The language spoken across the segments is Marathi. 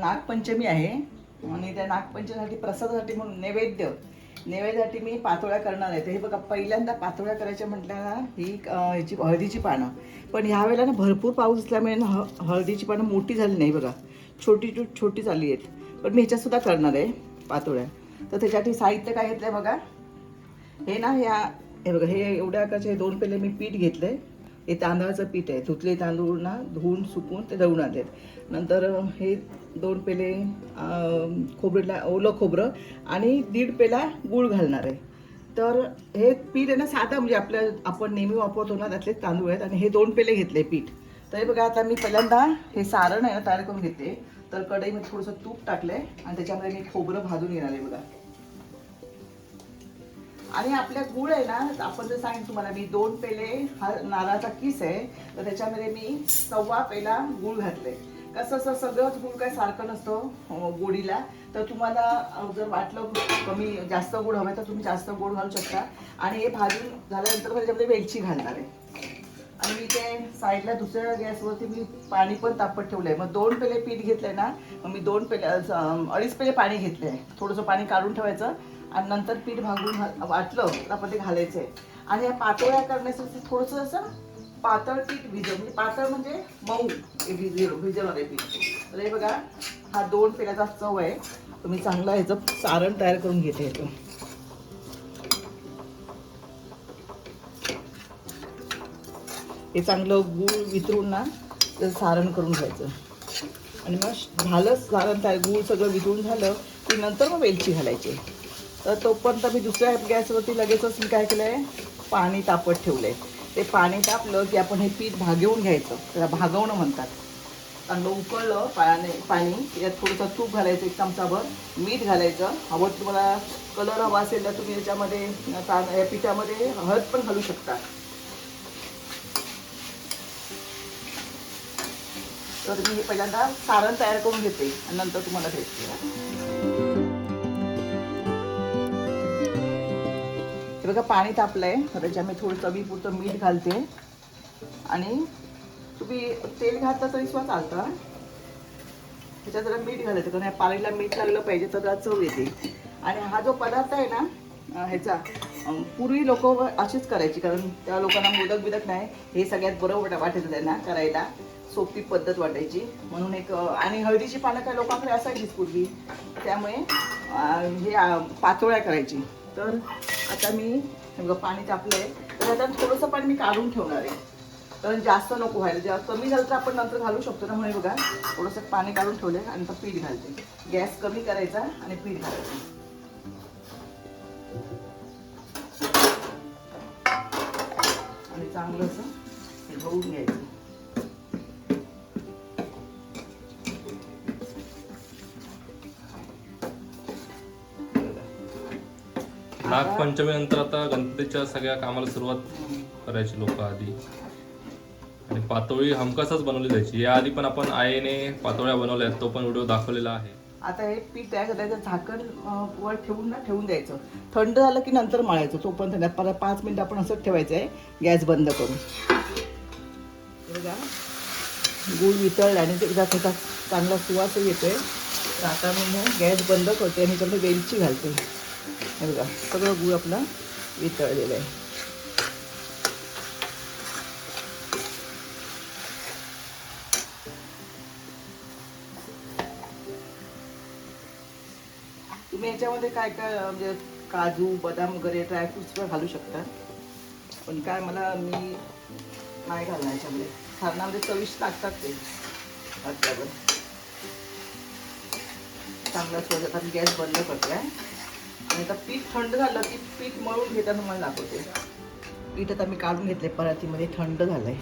नागपंचमी आहे. आणि त्या नागपंचमीसाठी प्रसादासाठी म्हणून नैवेद्य. नैवेद्यासाठी मी पातोळ्या करणार आहे. तर हे बघा पहिल्यांदा पातोळ्या करायच्या म्हटल्याला ही ह्याची हळदीची पानं. पण ह्या वेळेला ना भरपूर पाऊस असल्यामुळे ना ह हळदीची पानं मोठी झाली नाही बघा. छोटी छोटी झाली आहेत. पण मी ह्याच्यातसुद्धा करणार आहे पातोळ्या. तर त्याच्यासाठी साहित्य काय घेतलं आहे बघा? हे ना ह्या हे बघा हे एवढ्या कसे दोन पेले मी पीठ घेतलंय. हे तांदळाचं पीठ आहे. धुतले तांदूळ ना धुवून सुकून ते दळून आणलेत. नंतर हे दोन पेले खोबरीला खोबरेला ओलं खोबरं आणि दीड पेला गूळ घालणार आहे. तर हे पीठ आहे ना साधा म्हणजे आपल्या आपण नेहमी वापरतो ना त्यातले तांदूळ आहेत आणि हे दोन पेले घेतले पीठ. तर हे बघा आता मी पहिल्यांदा हे सारण आहे ना तयार करून घेते. तर कढईमध्ये थोडंसं तूप टाकलंय आणि त्याच्यामध्ये मी खोबरं भाजून घेणार आहे बघा. आणि आपल्या गुळ आहे ना आपण जर सांगेन तुम्हाला मी दोन पेले हा नारळाचा किस आहे तर त्याच्यामध्ये मी सव्वा पेला गुळ घातले कसं असं सगळंच गुळ काय सारखं नसतं हो, गोडीला. तर तुम्हाला जर वाटलं कमी जास्त गोड हवं तर तुम्ही जास्त गोड घालू शकता. आणि हे भाजून झाल्यानंतर त्याच्यामध्ये वेलची घालणार आहे. आणि मी ते साईडला दुसऱ्या गॅसवरती मी पाणी पण तापत ठेवलंय. मग दोन पेले पीठ घेतलंय ना मग मी दोन पेले अडीच पेले पाणी घेतलंय. थोडंसं पाणी काढून ठेवायचं आणि नंतर पीठ भागून घा- वाटलं तर आपण ते घालायचंय. आणि या पातोळ्या करण्यासाठी थोडंसं असं पातळ पीठ भिजव म्हणजे पातळ म्हणजे मऊ हे भिजवणार आहे पीठ. तर हे बघा हा दोन पेल्याचा चव आहे. तर मी चांगला ह्याचं सारण तयार करून घेते ह्याचं हे चांगलं गूळ वितरून ना त्याचं सारण करून घ्यायचं. आणि मग झालं सारण काय गूळ सगळं वितळून झालं की नंतर मग वेलची घालायची. तर तोपर्यंत मी दुसऱ्या गॅसवरती लगेचच मी काय केलं आहे पाणी तापत ठेवलं आहे ते पाणी तापलं की आपण हे पीठ भागवून घ्यायचं. त्याला भागवणं म्हणतात. चांगलं उकळलं पाणी पाणी त्याच्यात थोडंसं तूप घालायचं एक चमचाभर. मीठ घालायचं. हवं तुम्हाला कलर हवा असेल तर तुम्ही याच्यामध्ये या पिठामध्ये हळद पण घालू शकता. तर मी हे पहिल्यांदा सारण तयार करून घेते आणि नंतर तुम्हाला भेटते. हे बघा पाणी तापलंय. तर मी थोडं चवीपुरतं मीठ घालते. आणि तुम्ही तेल घातलं तरी सुद्धा चालतं. त्याच्यात जरा मीठ घालायचं कारण या पाणीला मीठ लागलं पाहिजे तर जरा चव येते. आणि हा जो पदार्थ आहे ना ह्याचा पूर्वी लोक अशीच करायची कारण त्या लोकांना मोदक बिदक नाही. हे सगळ्यात बरोबर वाट- वाटायचं त्यांना करायला. सोपी पद्धत वाटायची. म्हणून एक आणि हळदीची पानं काय लोकांकडे असायचीच पूर्वी. त्यामुळे हे पातोळ्या करायची. तर आता मी पाणी तापलंय. तर आता थोडंसं पाणी मी काढून ठेवणार आहे. कारण जास्त नको व्हायला. जेव्हा कमी झालं तर आपण नंतर घालू शकतो ना म्हणून बघा. थोडंसं पाणी काढून ठेवलंय आणि नंतर पीठ घालते. गॅस कमी करायचा आणि पीठ घालायचं. आणि चांगलं असं हे घ्यायचं. नागपंचमी नंतर आता गणपतीच्या सगळ्या कामाला सुरुवात करायची लोक आधी. आणि पातोळी हमखासच बनवली जायची. या आधी पण आपण आईने पातोळ्या बनवल्या तो पण व्हिडिओ दाखवलेला आहे. आता हे पीठ तयार करायचं झाकण वर ठेवून ना ठेवून द्यायचं. थंड झालं की नंतर मळायचं तोपर्यंत नाही. परत पाच मिनिटं आपण असंच ठेवायचं आहे गॅस बंद करून. बघा. गूळ वितळला आणि त्याचा त्याचा चांगला सुवास येतोय. आता मी गॅस बंद करते आणि त्याच्यामध्ये वेलची घालते. हे बघा सगळं गूळ आपला वितळलेलं आहे. तुम्ही याच्यामध्ये काय काय म्हणजे काजू बदाम वगैरे ड्रायफ्रुट्स पण घालू शकता. पण काय मला मी नाही घालणार याच्यामध्ये. सारणामध्ये चविष्ट लागतात ते. घातल्यावर चांगला आता गॅस बंद करतोय. आहे. आणि आता पीठ थंड झालं की पीठ मळून घेताना मला दाखवते. पीठ आता मी काढून घेतले परातीमध्ये थंड झालंय.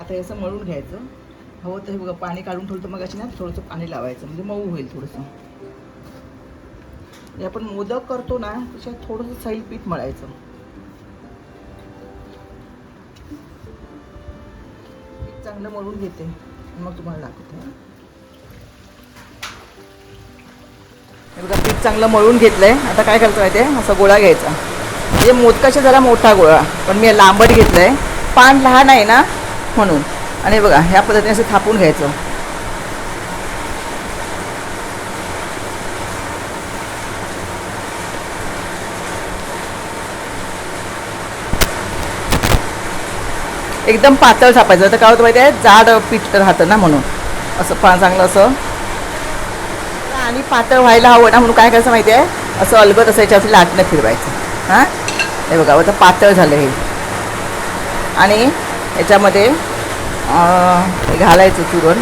आता असं मळून घ्यायचं. हवं तर हे बघा पाणी काढून ठेवलं तर मग अशी ना थोडंसं पाणी लावायचं म्हणजे मऊ होईल थोडंसं. हे आपण मोदक करतो ना त्याच्यात थोडंसं सैल पीठ मळायचं. पीठ चांगलं मळून घेते. मग तुम्हाला दाखवते. बघा पीठ चांगलं मळून घेतलंय. आता काय करायचं माहिती आहे असा गोळा घ्यायचा. म्हणजे मोदकाचा जरा मोठा गोळा पण मी लांबट घेतलंय. पान लहान आहे ना म्हणून. आणि बघा ह्या पद्धतीने असं थापून घ्यायचं. एकदम पातळ थापायचं. तर काय होतं माहिती आहे जाड पीठ राहतं ना म्हणून. असं पान चांगलं असं आणि पातळ व्हायला हवं ना म्हणून काय करायचं माहिती आहे असं अलगत असं लाटणं फिरवायचं. हां? हे बघा आता पातळ झालं हे. आणि याच्यामध्ये घालायचं चुरण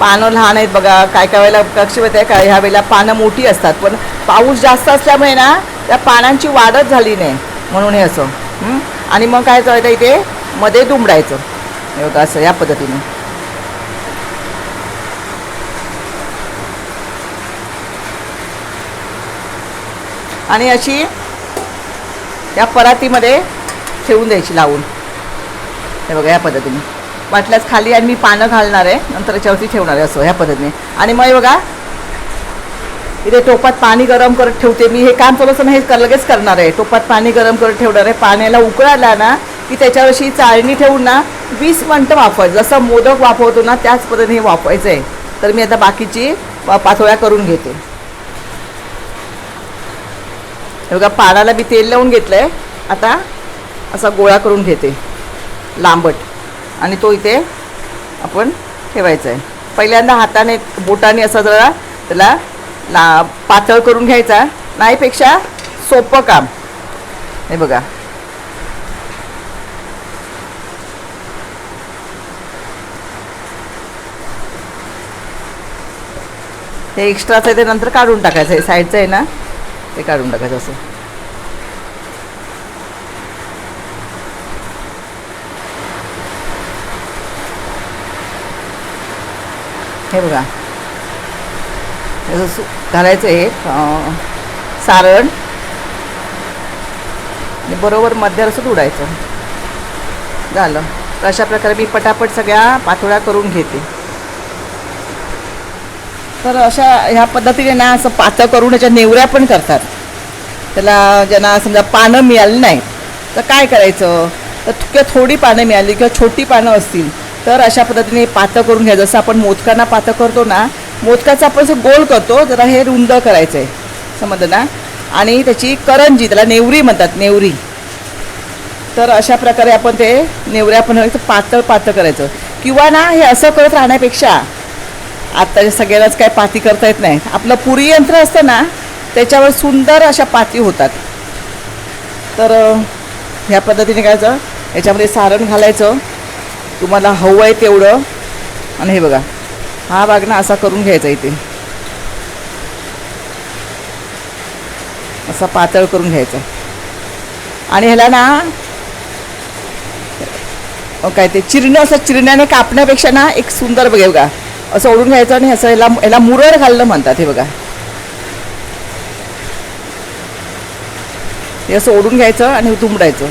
पानं लहान आहेत बघा काय काय वेळेला कक्ष आहे का ह्या वेळेला पानं मोठी असतात. पण पाऊस जास्त असल्यामुळे ना त्या पानांची वाढच झाली नाही. म्हणून हे असं. आणि मग काय करायचं इथे? मध्ये दुमडायचं. हे बघा असं या पद्धतीने. आणि अशी या परातीमध्ये ठेवून द्यायची लावून. हे बघा या पद्धतीने. वाटल्यास खाली आणि मी पानं घालणार आहे नंतर याच्यावरती ठेवणार आहे असं ह्या पद्धतीने. आणि मग हे बघा इथे टोपात पाणी गरम करत ठेवते. मी हे काम चालू असताना हे कर- लगेच करणार आहे. टोपात पाणी गरम करत ठेवणार आहे. पाण्याला उकळाला ना की त्याच्यावरशी चाळणी ठेवून ना वीस मिनटं वाफवायचं जसं मोदक वाफवतो ना त्याच पद्धतीने हे वाफवायचं आहे तर मी आता बाकीची पा- पातोळ्या करून घेते. हे बघा पानाला मी तेल लावून घेतलं आहे आता असा गोळा करून घेते. लांबट. आणि तो इथे आपण ठेवायचा आहे पहिल्यांदा हाताने बोटाने असा जरा त्याला ला पातळ करून घ्यायचा. नाहीपेक्षा सोपं काम. हे बघा. हे एक्स्ट्राचं आहे ते नंतर काढून टाकायचं आहे. साईडचं आहे ना ते काढून टाकायचं असं. हे बघा. घालायचं आहे. सारण. आणि बरोबर मध्य असं उडायचं झालं. तर अशा प्रकारे मी पटापट सगळ्या पातोळ्या करून घेते. तर अशा ह्या पद्धतीने ना असं पातळ करून याच्या नेवऱ्या पण करतात. त्याला ज्यांना समजा पानं मिळाली नाही तर काय करायचं? तर किंवा थोडी पानं मिळाली किंवा छोटी पानं असतील तर अशा पद्धतीने पातळ करून घ्या. जसं आपण मोदकांना पातळ करतो ना मोदकाचं आपण असं गोल करतो जरा हे रुंद करायचं आहे समजलं ना? आणि त्याची करंजी त्याला नेवरी म्हणतात नेवरी. तर अशा प्रकारे आपण ते नेवऱ्या पण पातळ पातळ करायचं. किंवा ना हे असं करत राहण्यापेक्षा आत्ताच्या सगळ्यालाच काय पाती करता येत नाही आपलं पुरी यंत्र असतं ना त्याच्यावर सुंदर अशा पाती होतात. तर ह्या पद्धतीने करायचं याच्यामध्ये सारण घालायचं. तुम्हाला हवं आहे तेवढं. आणि हे बघा हा भाग ना असा करून घ्यायचा इथे. असा पातळ करून घ्यायचा. आणि ह्याला ना काय ते चिरणं असं चिरण्याने कापण्यापेक्षा ना एक सुंदर बघे बघा. असं ओढून घ्यायचं आणि असं याला याला मुरड घालणं म्हणतात हे बघा. हे असं ओढून घ्यायचं आणि तुंबडायचं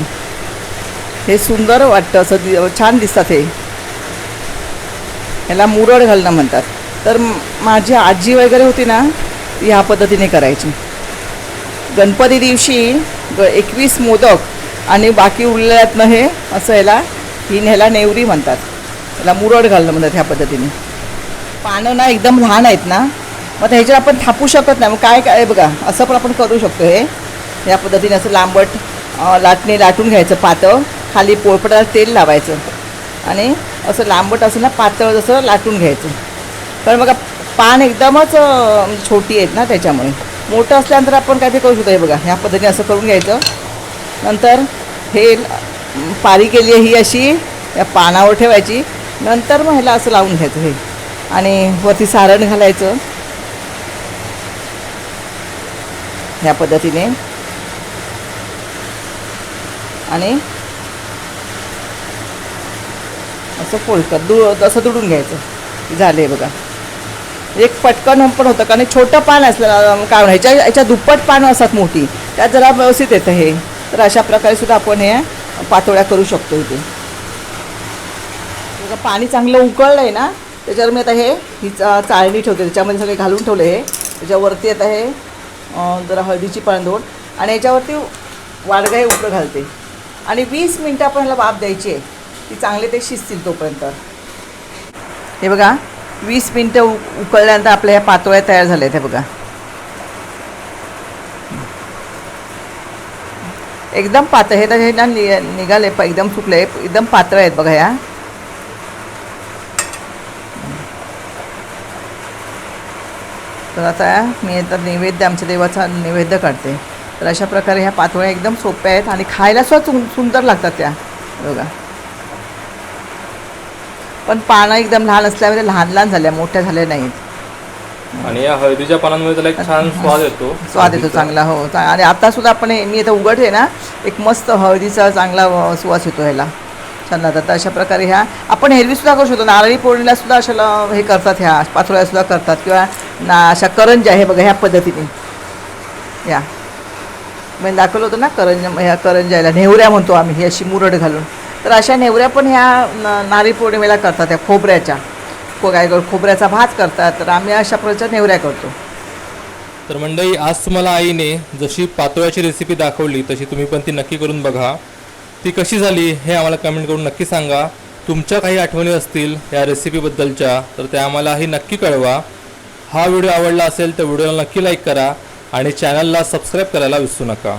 हे सुंदर वाटतं असं छान दिसतात हे. ह्याला मुरड घालणं म्हणतात. तर माझी आजी वगैरे होती ना ती ह्या पद्धतीने करायची. गणपती दिवशी ग एकवीस मोदक आणि बाकी उरलेल्यातनं हे असं ह्याला ही ह्याला नेवरी म्हणतात. ह्याला मुरड घालणं म्हणतात ह्या पद्धतीने. पानं ना एकदम लहान आहेत ना मग ह्याच्यावर आपण थापू शकत नाही. मग काय काय बघा असं पण आपण करू शकतो हे. या पद्धतीने असं लांबट लाटणे लाटून घ्यायचं पातळ. खाली पोळपटाला तेल लावायचं. आणि असं लांबट असं ना पातळ जसं लाटून घ्यायचं. कारण बघा पान एकदमच म्हणजे छोटी आहेत ना त्याच्यामुळे. मोठं असल्यानंतर आपण काय ते करू शकतो हे बघा. ह्या पद्धतीने असं करून घ्यायचं. नंतर हे पारी केली आहे ही अशी. या पानावर ठेवायची. नंतर मग ह्याला असं लावून घ्यायचं हे. आणि वरती सारण घालायचं. ह्या पद्धतीने. आणि असं फोलकत दु असं दुडून घ्यायचं. झाले बघा. एक पटकन पण होतं कारण छोटं पान असलं काय ह्याच्या ह्याच्या दुप्पट पानं असतात मोठी. त्यात जरा व्यवस्थित येतं हे. तर अशा प्रकारे सुद्धा आपण हे पातोळ्या करू शकतो इथे. पाणी चांगलं उकळलं आहे ना? त्याच्यावर मी आता हे ही चा- चाळणी ठेवते. त्याच्यामध्ये सगळे घालून ठेवले हे. त्याच्यावरती आता हे जरा हळदीची पाणदोड आणि याच्यावरती वाडगाई उकडं घालते. आणि वीस मिनटं आपण ह्याला वाफ द्यायची आहे. ती चांगले ते शिजतील तोपर्यंत. हे बघा वीस मिनटं उ उकळल्यानंतर आपल्या ह्या पातोळ्या तयार झाल्या आहेत हे बघा. एकदम पातळ हे तर हे ना नि निघाले प- एकदम सुकले एकदम पातळ आहेत बघा ह्या. तर आता मी आता नैवेद्य आमच्या देवाचा नैवेद्य काढते तर अशा प्रकारे ह्या पातोळ्या एकदम सोप्या आहेत आणि खायला सुद्धा सुं सुंदर लागतात त्या. बघा. पण पानं एकदम लहान असल्यामुळे लहान लहान झाल्या मोठ्या झाल्या नाहीत. आणि या हळदीच्या पानांमुळे त्याला एक छान स्वाद येतो. स्वाद येतो चांगला हो. आणि आता सुद्धा आपण मी आता उघडते ना एक मस्त हळदीचा चांगला सुवास येतो ह्याला. त्यांना लागतात अशा प्रकारे ह्या आपण हेरवीसुद्धा करू शकतो. नारळी पौर्णिलासुद्धा अशाला हे करतात ह्या पाथोळ्यासुद्धा करतात. किंवा ना अशा करंज्या हे बघा ह्या पद्धतीने. या. मी दाखवलं होतं ना करंज ह्या करंजायला नेवऱ्या म्हणतो आम्ही ही अशी मुरड घालून. तर अशा नेवऱ्या पण ह्या न- नारळी पौर्णिमेला करतात ह्या खोबऱ्याच्या. को काय कर- खोबऱ्याचा भात करतात. तर आम्ही अशा प्रकारच्या नेवऱ्या करतो. तर मंडळी आज तुम्हाला आईने जशी पातोळ्याची रेसिपी दाखवली तशी तुम्ही पण ती नक्की करून बघा. ती कशी झाली हे आम्हाला कमेंट करून नक्की सांगा. तुमच्या काही आठवणी असतील या रेसिपीबद्दलच्या तर त्या आम्हालाही नक्की कळवा. हा व्हिडिओ आवडला असेल तर व्हिडिओला नक्की लाईक करा आणि चॅनलला सबस्क्राईब करायला विसरू नका.